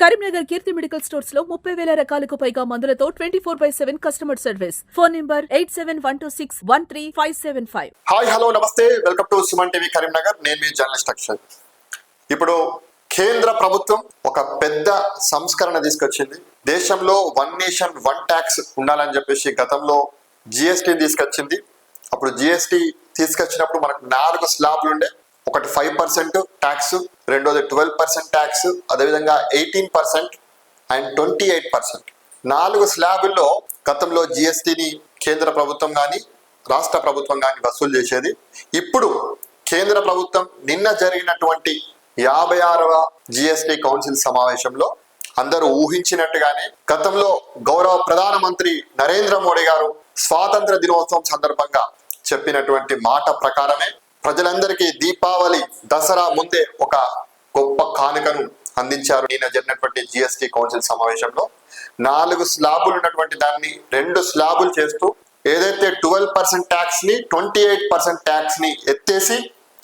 కరీంనగర్ కీర్తి medical స్టోర్స్లో ముప్పై వేల రకాలకు పైగా మందులతో twenty four by seven customer service. Phone number eight seven one two six one three five seven five. Hi hello నమస్తే. Welcome to Suman TV Karimnagar. నేను మీ journalist Akshay. ఇప్పుడు కేంద్ర ప్రభుత్వం ఒక పెద్ద సంస్కరణ తీసుకొచ్చింది. దేశంలో వన్ నేషన్ వన్ ట్యాక్స్ ఉండాలని చెప్పేసి గతంలో జిఎస్టీ తీసుకొచ్చింది. అప్పుడు జిఎస్టీ తీసుకొచ్చినప్పుడు మనకు నాలుగు స్లాబ్లు ఉండే. ఒకటి ఫైవ్ పర్సెంట్ ట్యాక్స్ రెండోది ట్వెల్వ్ పర్సెంట్ ట్యాక్స్ అదేవిధంగా eighteen percent and twenty eight percent. నాలుగు స్లాబుల్లో గతంలో జిఎస్టీని కేంద్ర ప్రభుత్వం కానీ రాష్ట్ర ప్రభుత్వం కానీ వసూలు చేసేది. ఇప్పుడు కేంద్ర ప్రభుత్వం నిన్న జరిగినటువంటి యాభై ఆరవ జిఎస్టీ కౌన్సిల్ సమావేశంలో అందరూ ఊహించినట్టుగానే గతంలో గౌరవ ప్రధానమంత్రి నరేంద్ర మోడీ గారు స్వాతంత్ర దినోత్సవం సందర్భంగా చెప్పినటువంటి మాట ప్రకారమే ప్రజలందరికీ దీపావళి దసరా ముందే ఒక గొప్ప కానుకను అందించారు. నేను జరిగినటువంటి జిఎస్టి కౌన్సిల్ సమావేశంలో నాలుగు స్లాబులు ఉన్నటువంటి దాన్ని రెండు స్లాబులు చేస్తూ ఏదైతే ట్వెల్వ్ పర్సెంట్ ట్యాక్స్ని ట్వంటీ ఎయిట్ పర్సెంట్ ట్యాక్స్ని ఎత్తేసి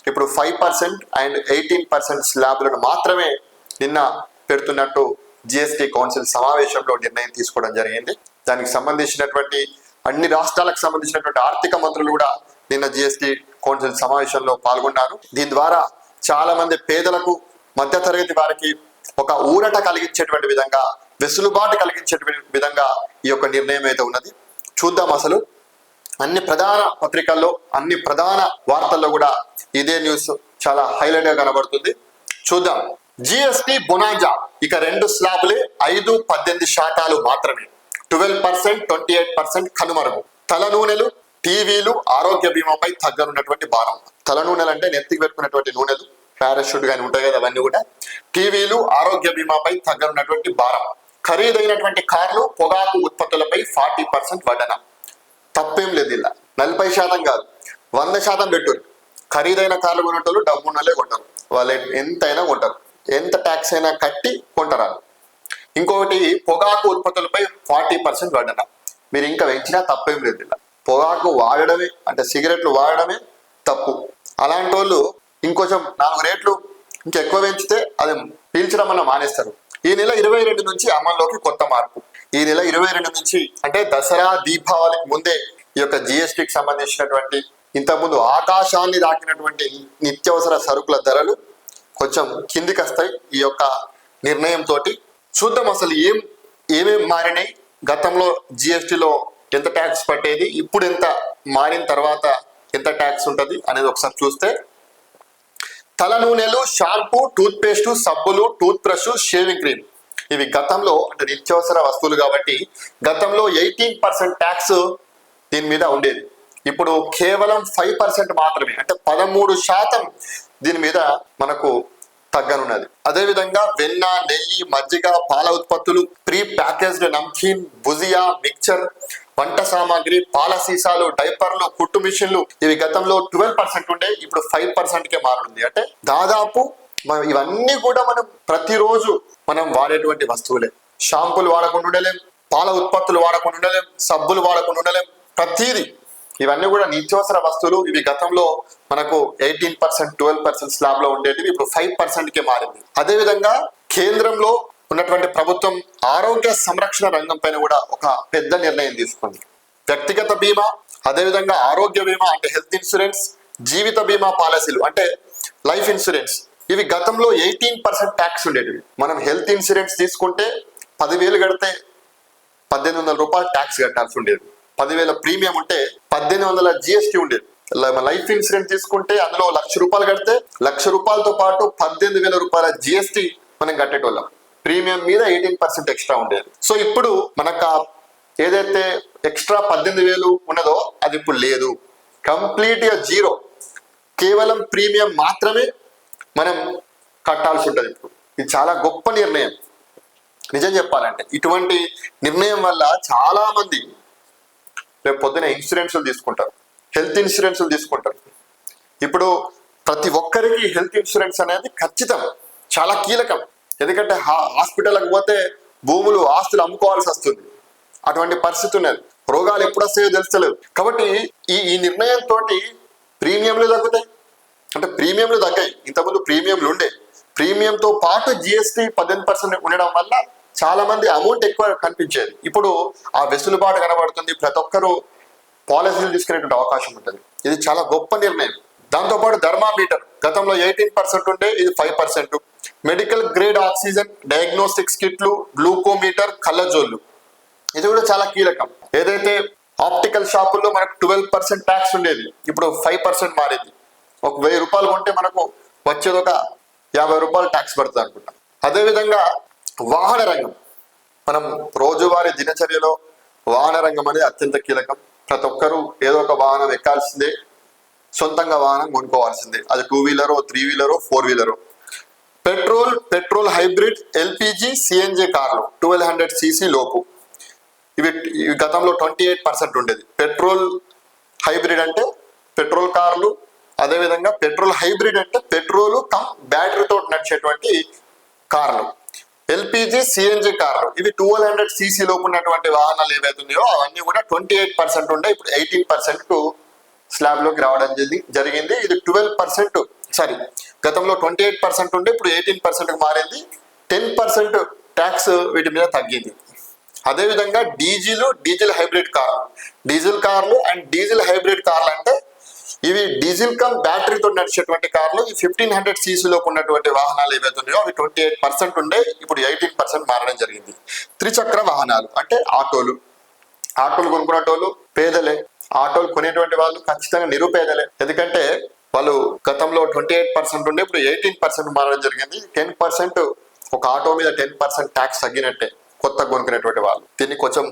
ఇప్పుడు five percent and eighteen percent స్లాబ్లను మాత్రమే నిన్న పెడుతున్నట్టు జిఎస్టీ కౌన్సిల్ సమావేశంలో నిర్ణయం తీసుకోవడం జరిగింది. దానికి సంబంధించినటువంటి అన్ని రాష్ట్రాలకు సంబంధించినటువంటి ఆర్థిక మంత్రులు కూడా నిన్న జిఎస్టి కౌన్సిల్ సమావేశంలో పాల్గొన్నారు దీని ద్వారా చాలా మంది పేదలకు మధ్యతరగతి వారికి ఒక ఊరట కలిగించేటువంటి విధంగా వెసులుబాటు కలిగించేటువంటి విధంగా ఈ యొక్క నిర్ణయం అయితే ఉన్నది. చూద్దాం అసలు. అన్ని ప్రధాన పత్రికల్లో అన్ని ప్రధాన వార్తల్లో కూడా ఇదే న్యూస్ చాలా హైలైట్గా కనబడుతుంది. చూద్దాం. జిఎస్టి బొనాంజా ఇక రెండు స్లాబ్లే ఐదు పద్దెనిమిది శాతాలు మాత్రమే. Twelve percent twenty eight percent కనుమరుగు. తల నూనెలు టీవీలు ఆరోగ్య బీమాపై తగ్గనున్నటువంటి భారం. తల నూనెలు అంటే నెత్తికి పెట్టుకున్నటువంటి నూనెలు పారాషూట్ కానీ ఉంటాయి కదా అవన్నీ కూడా. టీవీలు ఆరోగ్య బీమాపై తగ్గనున్నటువంటి భారం. ఖరీదైనటువంటి కార్లు పొగాకు ఉత్పత్తులపై ఫార్టీ పర్సెంట్ వడ్డన. తప్పేం లేదు ఇలా. నలభై శాతం కాదు. వంద శాతం పెట్టు ఖరీదైన కార్లు కొనేటోళ్ళు డబ్బు ఉన్నలే కొంటారు. వాళ్ళు ఎంతైనా కొంటారు. ఎంత ట్యాక్స్ అయినా కట్టి కొంటారు ఇంకొకటి పొగాకు ఉత్పత్తులపై ఫార్టీ పర్సెంట్ వడ్డన. మీరు ఇంకా పెంచినా తప్పేం లేదు ఇలా. పొగాకు వాడడమే అంటే సిగరెట్లు వాడడమే తప్పు. అలాంటి వాళ్ళు ఇంకొంచెం నాలుగు రేట్లు ఇంకెక్కువ పెంచితే అది పీల్చడం అన్న మానేస్తారు. ఈ నెల ఇరవై రెండు నుంచి అమల్లోకి కొత్త మార్పు. ఈ నెల ఇరవై రెండు నుంచి అంటే దసరా దీపావళికి ముందే ఈ యొక్క జిఎస్టికి సంబంధించినటువంటి ఇంతకుముందు ఆకాశాన్ని దాటినటువంటి నిత్యవసర సరుకుల ధరలు కొంచెం కిందికి వస్తాయి ఈ యొక్క నిర్ణయం తోటి చూద్దాం అసలు ఏం ఏమేమి మారినాయి? గతంలో జిఎస్టిలో ఎంత ట్యాక్స్ పట్టేది ఇప్పుడు ఎంత మారిన తర్వాత ఎంత ట్యాక్స్ ఉంటుంది అనేది ఒకసారి చూస్తే తల నూనెలు షాంపూ టూత్ పేస్ట్ సబ్బులు టూత్ బ్రష్ షేవింగ్ క్రీమ్. ఇవి గతంలో అంటే నిత్యావసర వస్తువులు కాబట్టి గతంలో ఎయిటీన్ పర్సెంట్ ట్యాక్స్ దీని మీద ఉండేది. ఇప్పుడు కేవలం ఫైవ్ పర్సెంట్ మాత్రమే అంటే పదమూడు శాతం దీని మీద మనకు తగ్గనున్నది. అదేవిధంగా వెన్న నెయ్యి మజ్జిగ పాల ఉత్పత్తులు pre packaged namkeen bhujia mixture వంట సామాగ్రి పాల సీసాలు డైపర్లు కుట్టు మిషన్లు ఇవి గతంలో ట్వెల్వ్ పర్సెంట్ ఉండే ఇప్పుడు ఫైవ్ పర్సెంట్ కే మారుంది అంటే దాదాపు మనం ఇవన్నీ కూడా మనం ప్రతిరోజు మనం వాడేటువంటి వస్తువులే. షాంపూలు వాడకుండా ఉండలేం పాల ఉత్పత్తులు వాడకుండా ఉండలేం సబ్బులు వాడకుండా ఉండలేం. ప్రతిదీ ఇవన్నీ కూడా నిత్యావసర వస్తువులు. ఇవి గతంలో మనకు ఎయిటీన్ పర్సెంట్ ట్వెల్వ్ పర్సెంట్ స్లాబ్లో ఉండేటివి. ఇప్పుడు ఫైవ్ పర్సెంట్ కే మారింది. అదేవిధంగా కేంద్రంలో ఉన్నటువంటి ప్రభుత్వం ఆరోగ్య సంరక్షణ రంగం పైన కూడా ఒక పెద్ద నిర్ణయం తీసుకుంది. వ్యక్తిగత బీమా అదేవిధంగా ఆరోగ్య బీమా అంటే హెల్త్ ఇన్సూరెన్స్ జీవిత బీమా పాలసీలు అంటే లైఫ్ ఇన్సూరెన్స్. ఇవి గతంలో ఎయిటీన్ పర్సెంట్ ట్యాక్స్ ఉండేటివి. మనం హెల్త్ ఇన్సూరెన్స్ తీసుకుంటే పదివేలు కడితే పద్దెనిమిది వందల రూపాయలు ట్యాక్స్ కట్టాల్సి ఉండేది. పదివేల ప్రీమియం ఉంటే పద్దెనిమిది వందల జిఎస్టీ ఉండేది. లైఫ్ ఇన్సూరెన్స్ తీసుకుంటే అందులో లక్ష రూపాయలు కడితే లక్ష రూపాయలతో పాటు పద్దెనిమిది వేల రూపాయల జిఎస్టీ మనం కట్టేటోళ్ళం. ప్రీమియం మీద ఎయిటీన్ పర్సెంట్ ఎక్స్ట్రా ఉండేది. సో ఇప్పుడు మనకు ఏదైతే ఎక్స్ట్రా పద్దెనిమిది వేలు ఉన్నదో అది ఇప్పుడు లేదు. కంప్లీట్గా జీరో. కేవలం ప్రీమియం మాత్రమే మనం కట్టాల్సి ఉంటుంది ఇప్పుడు. ఇది చాలా గొప్ప నిర్ణయం. నిజం చెప్పాలంటే ఇటువంటి నిర్ణయం వల్ల చాలా మంది రేపు పొద్దున ఇన్సూరెన్స్లు తీసుకుంటారు. హెల్త్ ఇన్సూరెన్స్లు తీసుకుంటారు. ఇప్పుడు ప్రతి ఒక్కరికి హెల్త్ ఇన్సూరెన్స్ అనేది ఖచ్చితం. చాలా కీలకం. ఎందుకంటే హా- హాస్పిటల్కి పోతే భూములు ఆస్తులు అమ్ముకోవాల్సి వస్తుంది. అటువంటి పరిస్థితి ఉన్నది. రోగాలు ఎప్పుడు వస్తాయో తెలుస్తలేదు. కాబట్టి ఈ ఈ నిర్ణయంతో ప్రీమియంలు తగ్గుతాయి. అంటే ప్రీమియంలు తగ్గాయి. ఇంతకుముందు ప్రీమియంలు ఉండే. ప్రీమియంతో పాటు జిఎస్టి పద్దెనిమిది పర్సెంట్ ఉండడం వల్ల చాలా మంది అమౌంట్ ఎక్కువ కనిపించేది. ఇప్పుడు ఆ వెసులుబాటు కనబడుతుంది. ప్రతి ఒక్కరూ పాలసీలు తీసుకునేటువంటి అవకాశం ఉంటుంది. ఇది చాలా గొప్ప నిర్ణయం. దాంతోపాటు థర్మామీటర్ గతంలో ఎయిటీన్ పర్సెంట్ ఉంటే ఇది five percent medical grade oxygen diagnostics కిట్లు గ్లూకోమీటర్ కళ్ళజోళ్ళు ఇది కూడా చాలా కీలకం. ఏదైతే ఆప్టికల్ షాపుల్లో మనకు ట్వెల్వ్ పర్సెంట్ ట్యాక్స్ ఉండేది ఇప్పుడు ఫైవ్ పర్సెంట్ మారింది. ఒక వెయ్యి రూపాయలు కొంటే మనకు వచ్చేది ఒక యాభై రూపాయలు ట్యాక్స్ పడుతుంది అనుకుంటా. అదేవిధంగా వాహన రంగం. మనం రోజువారీ దినచర్యలో వాహన రంగం అనేది అత్యంత కీలకం. ప్రతి ఒక్కరూ ఏదో ఒక వాహనం ఎక్కాల్సిందే. సొంతంగా వాహనం కొనుక్కోవాల్సిందే. అది టూ వీలరో త్రీ వీలరో four వీలరో petrol petrol hybrid LPG CNG కార్లు ట్వెల్వ్ హండ్రెడ్ సీసీ లోపు. ఇవి ఇవి గతంలో ట్వంటీ ఎయిట్ పర్సెంట్ ఉండేది. పెట్రోల్ హైబ్రిడ్ అంటే పెట్రోల్ కార్లు అదేవిధంగా పెట్రోల్ హైబ్రిడ్ అంటే పెట్రోల్ కమ్ బ్యాటరీతో నడిచేటువంటి కార్లు. ఎల్పిజి సిఎన్జి కార్లు. ఇవి ట్వెల్వ్ హండ్రెడ్ సీసీ లోపు ఉన్నటువంటి వాహనాలు ఏవైతే ఉన్నాయో అవన్నీ కూడా ట్వంటీ ఎయిట్ పర్సెంట్ ఉండే. ఇప్పుడు ఎయిటీన్ పర్సెంట్కు స్లాబ్లోకి రావడం జరిగింది. ఇది ట్వెల్వ్ పర్సెంట్ సారీ గతంలో ట్వంటీ ఎయిట్ పర్సెంట్ ఉండే ఇప్పుడు ఎయిటీన్ పర్సెంట్ మారింది. టెన్ పర్సెంట్ ట్యాక్స్ వీటి మీద తగ్గింది. అదేవిధంగా డీజిల్ డీజిల్ హైబ్రిడ్ కార్లు డీజిల్ కార్లు అండ్ డీజిల్ హైబ్రిడ్ కార్లు అంటే ఇవి డీజిల్ కమ్ బ్యాటరీతో నడిచేటువంటి కార్లు. ఈ ఫిఫ్టీన్ హండ్రెడ్ సీసీలోకి ఉన్నటువంటి వాహనాలు ఏవైతే ఉన్నాయో అవి ట్వంటీ ఎయిట్ పర్సెంట్ ఉండే. ఇప్పుడు ఎయిటీన్ పర్సెంట్ మారడం జరిగింది. త్రిచక్ర వాహనాలు అంటే ఆటోలు. ఆటోలు కొనుక్కునేటోళ్ళు పేదలే. ఆటోలు కొనేటువంటి వాళ్ళు ఖచ్చితంగా నిరుపేదలే. ఎందుకంటే వాళ్ళు గతంలో ట్వంటీ ఎయిట్ పర్సెంట్ ఉండే ఇప్పుడు ఎయిటీన్ పర్సెంట్ మారడం జరిగింది. టెన్ పర్సెంట్ ఒక ఆటో మీద టెన్ పర్సెంట్ ట్యాక్స్ తగ్గినట్టే. కొత్త కొనుక్కునేటువంటి వాళ్ళు. దీన్ని కొంచెం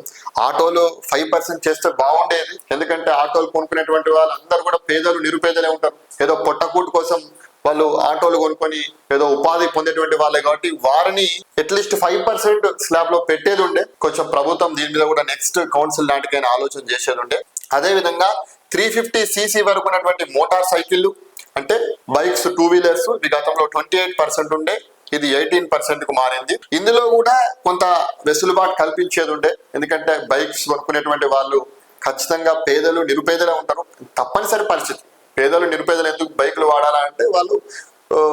ఆటోలు ఫైవ్ పర్సెంట్ చేస్తే బాగుండేది. ఎందుకంటే ఆటోలు కొనుక్కునేటువంటి వాళ్ళు అందరూ కూడా పేదలు నిరుపేదలే ఉంటారు. ఏదో పొట్టకూటు కోసం వాళ్ళు ఆటోలు కొనుక్కొని ఏదో ఉపాధి పొందేటువంటి వాళ్ళే కాబట్టి వారిని అట్లీస్ట్ ఫైవ్ పర్సెంట్ స్లాబ్లో పెట్టేది ఉండే. కొంచెం ప్రభుత్వం దీని మీద కూడా నెక్స్ట్ కౌన్సిల్ లాంటికైనా ఆలోచన చేసేది ఉండే. అదే విధంగా త్రీ ఫిఫ్టీ సీసీ వరకు ఉన్నటువంటి మోటార్ సైకిళ్ళు అంటే బైక్స్ టూ వీలర్స్ ఈ గతంలో ట్వంటీ ఎయిట్ పర్సెంట్ ఉండే. ఇది ఎయిటీన్ పర్సెంట్కు మారింది. ఇందులో కూడా కొంత వెసులుబాటు కల్పించేది ఉండే. ఎందుకంటే బైక్స్ కొనుక్కునేటువంటి వాళ్ళు ఖచ్చితంగా పేదలు నిరుపేదలే ఉంటారు. తప్పనిసరి పరిస్థితి. పేదలు నిరుపేదలు ఎందుకు బైకులు వాడాలా అంటే వాళ్ళు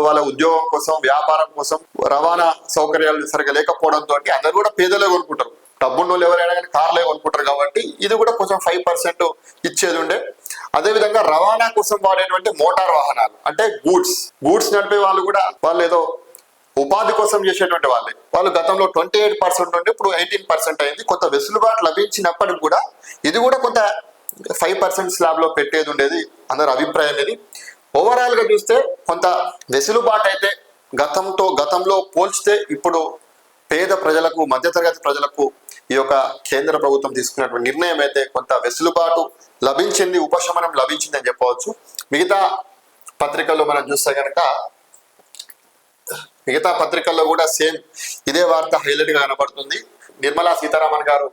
వాళ్ళ ఉద్యోగం కోసం వ్యాపారం కోసం రవాణా సౌకర్యాలు సరిగా లేకపోవడంతో అందరు కూడా పేదలే కొనుక్కుంటారు. డబ్బున్న వాళ్ళు ఎవరైనా కానీ కార్లే కొనుక్కుంటారు కాబట్టి ఇది కూడా కొంచెం ఫైవ్ పర్సెంట్ ఇచ్చేది ఉండే. అదేవిధంగా రవాణా కోసం వాడేటువంటి మోటార్ వాహనాలు అంటే గూడ్స్. గూడ్స్ నడిపే వాళ్ళు కూడా వాళ్ళు ఏదో ఉపాధి కోసం చేసేటువంటి వాళ్ళే. వాళ్ళు గతంలో ట్వంటీ ఎయిట్ పర్సెంట్ ఉంటే ఇప్పుడు ఎయిటీన్ పర్సెంట్ అయింది. కొంత వెసులుబాటు లభించినప్పటికి కూడా ఇది కూడా కొంత ఫైవ్ పర్సెంట్ స్లాబ్లో పెట్టేది ఉండేది. అందరి అభిప్రాయం ఇది. ఓవరాల్గా చూస్తే కొంత వెసులుబాటు అయితే గతంతో గతంలో పోల్చితే ఇప్పుడు పేద ప్రజలకు మధ్యతరగతి ప్రజలకు ఈ యొక్క కేంద్ర ప్రభుత్వం తీసుకున్నటువంటి నిర్ణయం అయితే కొంత వెసులుబాటు లభించింది ఉపశమనం లభించింది అని చెప్పవచ్చు. మిగతా పత్రికల్లో మనం చూస్తే కనుక మిగతా పత్రికల్లో కూడా సేమ్ ఇదే వార్త హైలైట్గా కనబడుతుంది. నిర్మలా సీతారామన్ గారు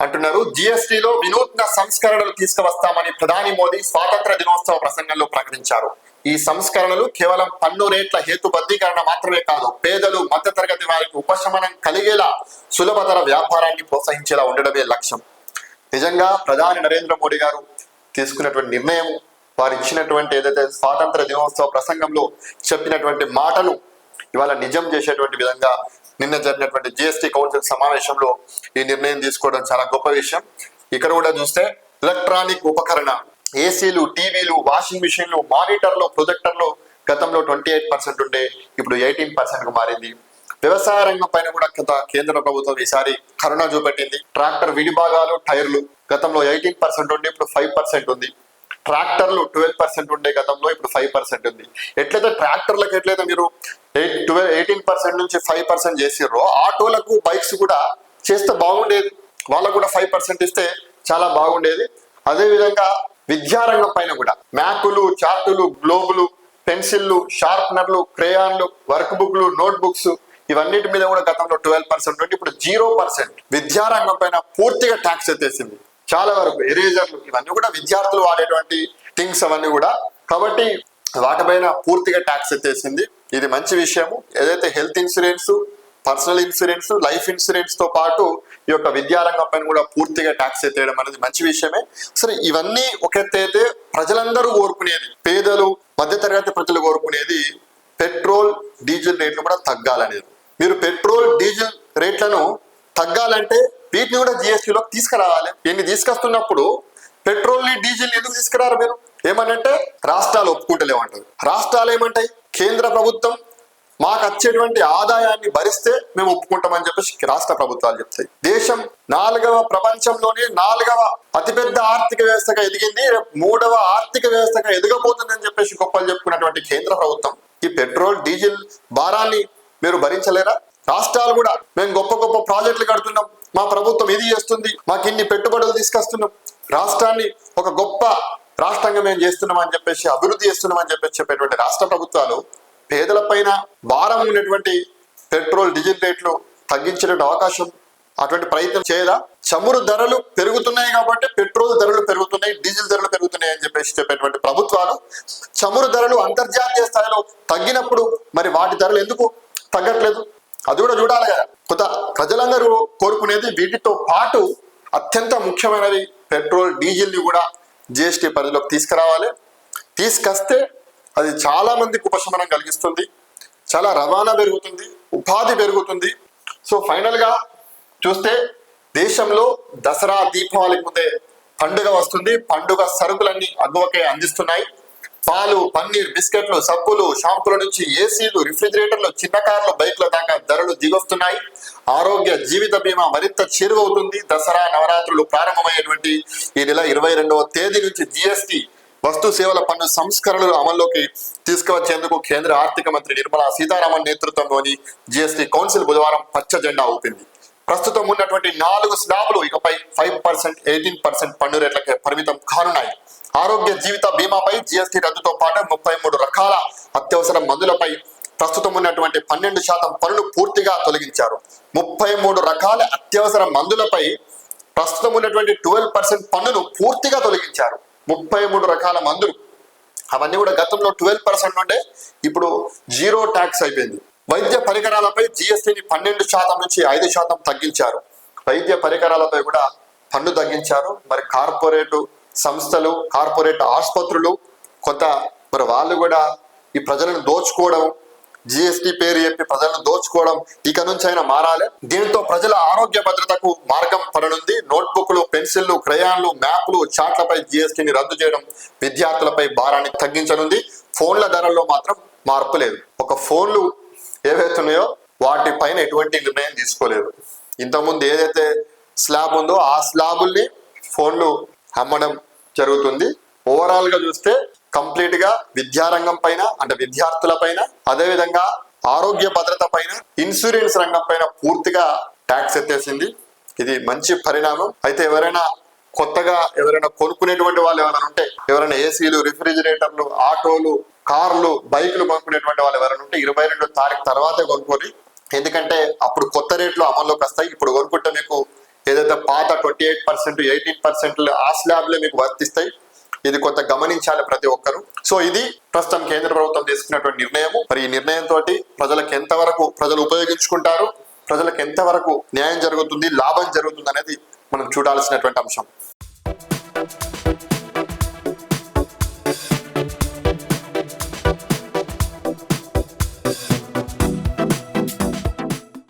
అంటున్నారు జిఎస్టిలో వినూత్న సంస్కరణలు తీసుకువస్తామని ప్రధాని మోదీ స్వాతంత్ర దినోత్సవ ప్రసంగంలో ప్రకటించారు. ఈ సంస్కరణలు కేవలం పన్ను రేట్ల హేతుబద్ధీకరణ మాత్రమే కాదు పేదలు మధ్యతరగతి వారికి ఉపశమనం కలిగేలా సులభతర వ్యాపారాన్ని ప్రోత్సహించేలా ఉండడమే లక్ష్యం. నిజంగా ప్రధాని నరేంద్ర మోడీ గారు తీసుకున్నటువంటి నిర్ణయం వారు ఇచ్చినటువంటి ఏదైతే స్వాతంత్ర దినోత్సవ ప్రసంగంలో చెప్పినటువంటి మాటలు ఇవాళ నిజం చేసేటువంటి విధంగా నిన్న జరిగినటువంటి జిఎస్టీ కౌన్సిల్ సమావేశంలో ఈ నిర్ణయం తీసుకోవడం చాలా గొప్ప విషయం. ఇక్కడ కూడా చూస్తే ఎలక్ట్రానిక్ ఉపకరణ ఏసీలు టీవీలు వాషింగ్ మిషన్లు మానిటర్లు ప్రొజెక్టర్లు గతంలో ట్వంటీ ఎయిట్ పర్సెంట్ ఉండే ఇప్పుడు ఎయిటీన్ పర్సెంట్కు మారింది. వ్యవసాయ రంగం పైన కూడా గత కేంద్ర ప్రభుత్వం ఈసారి కరుణ చూపెట్టింది. ట్రాక్టర్ విడిభాగాలు టైర్లు గతంలో ఎయిటీన్ పర్సెంట్ ఉండి ఇప్పుడు ఫైవ్ పర్సెంట్ ఉంది. ట్రాక్టర్లు ట్వెల్వ్ పర్సెంట్ ఉండే గతంలో ఇప్పుడు ఫైవ్ పర్సెంట్ ఉంది. ఎట్లయితే ట్రాక్టర్లకు ఎట్లయితే మీరు ఎయిట్ ట్వెల్వ్ ఎయిటీన్ పర్సెంట్ నుంచి ఫైవ్ పర్సెంట్ చేసిర్రో ఆటోలకు బైక్స్ కూడా చేస్తే బాగుండేది. వాళ్ళకు కూడా ఫైవ్ పర్సెంట్ ఇస్తే చాలా బాగుండేది. అదేవిధంగా విద్యారంగం పైన కూడా మ్యాపులు చార్టులు గ్లోబులు పెన్సిళ్ళు షార్ప్నర్లు క్రేయాన్లు వర్క్ బుక్లు నోట్ బుక్స్ ఇవన్నిటి మీద కూడా గతంలో ట్వెల్వ్ పర్సెంట్ ఉంటే ఇప్పుడు జీరో పర్సెంట్ విద్యారంగం పైన పూర్తిగా ట్యాక్స్ ఎత్తేసింది. చాలా వరకు ఎరేజర్లు ఇవన్నీ కూడా విద్యార్థులు వాడేటువంటి థింగ్స్ అవన్నీ కూడా. కాబట్టి వాటిపైన పూర్తిగా ట్యాక్స్ ఎత్తేసింది. ఇది మంచి విషయము. ఏదైతే health insurance personal insurance life ఇన్సూరెన్స్తో పాటు ఈ యొక్క విద్యారంగం పైన కూడా పూర్తిగా ట్యాక్స్ ఎత్తేయడం అనేది మంచి విషయమే. సరే ఇవన్నీ ఒక అయితే ప్రజలందరూ కోరుకునేది పేదలు మధ్యతరగతి ప్రజలు కోరుకునేది పెట్రోల్ డీజిల్ రేట్లు కూడా తగ్గాలనేది. మీరు పెట్రోల్ డీజిల్ రేట్లను తగ్గాలంటే వీటిని కూడా జిఎస్టీలోకి తీసుకురావాలి. దీన్ని తీసుకొస్తున్నప్పుడు పెట్రోల్ని డీజిల్ ఎందుకు తీసుకురారు మీరు? ఏమనంటే రాష్ట్రాలు ఒప్పుకుంటలేమంటారు రాష్ట్రాలు ఏమంటాయి? కేంద్ర ప్రభుత్వం మాకు వచ్చేటువంటి ఆదాయాన్ని భరిస్తే మేము ఒప్పుకుంటామని చెప్పేసి రాష్ట్ర ప్రభుత్వాలు చెప్తాయి. దేశం నాలుగవ ప్రపంచంలోనే నాలుగవ అతిపెద్ద ఆర్థిక వ్యవస్థగా ఎదిగింది. మూడవ ఆర్థిక వ్యవస్థగా ఎదగబోతుందని చెప్పేసి గొప్పలు చెప్పుకున్నటువంటి కేంద్ర ప్రభుత్వం ఈ పెట్రోల్ డీజిల్ భారాన్ని మీరు భరించలేరా? రాష్ట్రాలు కూడా మేము గొప్ప గొప్ప ప్రాజెక్టులు కడుతున్నాం. మా ప్రభుత్వం ఇది చేస్తుంది మాకు ఇన్ని పెట్టుబడులు తీసుకొస్తున్నాం. రాష్ట్రాన్ని ఒక గొప్ప రాష్ట్రంగా మేము చేస్తున్నాం అని చెప్పేసి అభివృద్ధి చేస్తున్నాం అని చెప్పేసి చెప్పేటువంటి రాష్ట్ర ప్రభుత్వాలు పేదల పైన భారం ఉన్నటువంటి పెట్రోల్ డీజిల్ రేట్లు తగ్గించేటువంటి అవకాశం అటువంటి ప్రయత్నం చేయదా? చమురు ధరలు పెరుగుతున్నాయి కాబట్టి పెట్రోల్ ధరలు పెరుగుతున్నాయి డీజిల్ ధరలు పెరుగుతున్నాయి అని చెప్పేసి చెప్పేటువంటి ప్రభుత్వాలు చమురు ధరలు అంతర్జాతీయ స్థాయిలో తగ్గినప్పుడు మరి వాటి ధరలు ఎందుకు తగ్గట్లేదు? అది కూడా చూడాలి కదా. కొత్త ప్రజలందరూ కోరుకునేది వీటితో పాటు అత్యంత ముఖ్యమైనది పెట్రోల్ డీజిల్ని కూడా జిఎస్టీ పరిధిలోకి తీసుకురావాలి. తీసుకొస్తే అది చాలా మందికి ఉపశమనం కలిగిస్తుంది. చాలా రవాణా పెరుగుతుంది ఉపాధి పెరుగుతుంది. సో ఫైనల్గా చూస్తే దేశంలో దసరా దీపావళికి ముందే పండుగ వస్తుంది. పండుగ సరుకులన్నీ అగ్గువకే అందిస్తున్నాయి. పాలు పన్నీర్ బిస్కెట్లు సబ్బులు షాంపుల నుంచి ఏసీలు రిఫ్రిజిరేటర్లు చిన్న కార్లు బైక్ల దాకా ధరలు దిగొస్తున్నాయి. ఆరోగ్య జీవిత బీమా మరింత చేరువవుతుంది. దసరా నవరాత్రులు ప్రారంభమయ్యేటువంటి ఈ నెల ఇరవై రెండవ తేదీ నుంచి జిఎస్టి వస్తు సేవల పన్ను సంస్కరణలు అమల్లోకి తీసుకువచ్చేందుకు కేంద్ర ఆర్థిక మంత్రి నిర్మలా సీతారామన్ నేతృత్వంలోని జిఎస్టి కౌన్సిల్ బుధవారం పచ్చ జెండా ఊపింది. ప్రస్తుతం ఉన్నటువంటి నాలుగు స్లాబ్లు ఇకపై ఫైవ్ పర్సెంట్ ఎయిటీన్ పర్సెంట్ పన్ను రేట్లకే పరిమితం కానున్నాయి. ఆరోగ్య జీవిత బీమాపై జిఎస్టీ రద్దుతో పాటు ముప్పై మూడు రకాల అత్యవసర మందులపై ప్రస్తుతం ఉన్నటువంటి పన్నెండు శాతం పన్నును పూర్తిగా తొలగించారు. ముప్పై మూడు రకాల అత్యవసర మందులపై ప్రస్తుతం ఉన్నటువంటి ట్వెల్వ్ పర్సెంట్ పన్నును పూర్తిగా తొలగించారు. ముప్పై మూడు రకాల మందులు. అవన్నీ కూడా గతంలో ట్వెల్వ్ పర్సెంట్ ఉండే ఇప్పుడు జీరో ట్యాక్స్ అయిపోయింది. వైద్య పరికరాలపై జిఎస్టీని పన్నెండు శాతం నుంచి ఐదు శాతం తగ్గించారు. వైద్య పరికరాలపై కూడా పన్ను తగ్గించారు. మరి కార్పొరేట్ సంస్థలు కార్పొరేట్ ఆసుపత్రులు కొంత మరి వాళ్ళు కూడా ఈ ప్రజలను దోచుకోవడం జిఎస్టి పేరు చెప్పి ప్రజలను దోచుకోవడం ఇక నుంచి అయినా మారాలి. దీంతో ప్రజల ఆరోగ్య భద్రతకు మార్గం పడనుంది. నోట్బుక్లు పెన్సిళ్ళు క్రయాన్లు మ్యాప్లు చాట్లపై జిఎస్టిని రద్దు చేయడం విద్యార్థులపై భారాన్ని తగ్గించనుంది. ఫోన్ల ధరల్లో మాత్రం మార్పు లేదు. ఒక ఫోన్లు ఏవైతున్నాయో వాటిపైన ఎటువంటి నిర్ణయం తీసుకోలేదు. ఇంతకుముందు ఏదైతే స్లాబ్ ఉందో ఆ స్లాబుల్ని ఫోన్లు అమ్మడం జరుగుతుంది. ఓవరాల్గా చూస్తే కంప్లీట్గా విద్యారంగం పైన అంటే విద్యార్థుల పైన అదేవిధంగా ఆరోగ్య భద్రత పైన ఇన్సూరెన్స్ రంగం పైన పూర్తిగా ట్యాక్స్ ఎత్తేసింది. ఇది మంచి పరిణామం. అయితే ఎవరైనా కొత్తగా ఎవరైనా కొనుక్కునేటువంటి వాళ్ళు ఎవరైనా ఉంటే ఎవరైనా ఏసీలు రిఫ్రిజిరేటర్లు ఆటోలు కార్లు బైకులు కొనుక్కునేటువంటి వాళ్ళు ఎవరైనా ఉంటే ఇరవై రెండు తారీఖు తర్వాతే కొనుక్కొని ఎందుకంటే అప్పుడు కొత్త రేట్లు అమల్లోకి వస్తాయి. ఇప్పుడు కొనుక్కుంటే మీకు ఏదైతే పాత twenty eight percent eighteen percent ఆ స్లాబ్లే మీకు వర్తిస్తాయి. ఇది కొంత గమనించాలి ప్రతి ఒక్కరు. సో ఇది ప్రస్తుతం కేంద్ర ప్రభుత్వం తీసుకున్నటువంటి నిర్ణయం మరి ఈ నిర్ణయం తోటి ప్రజలకు ఎంతవరకు ప్రజలు ఉపయోగించుకుంటారు? ప్రజలకు ఎంతవరకు న్యాయం జరుగుతుంది? లాభం జరుగుతుంది అనేది మనం చూడాల్సినటువంటి అంశం.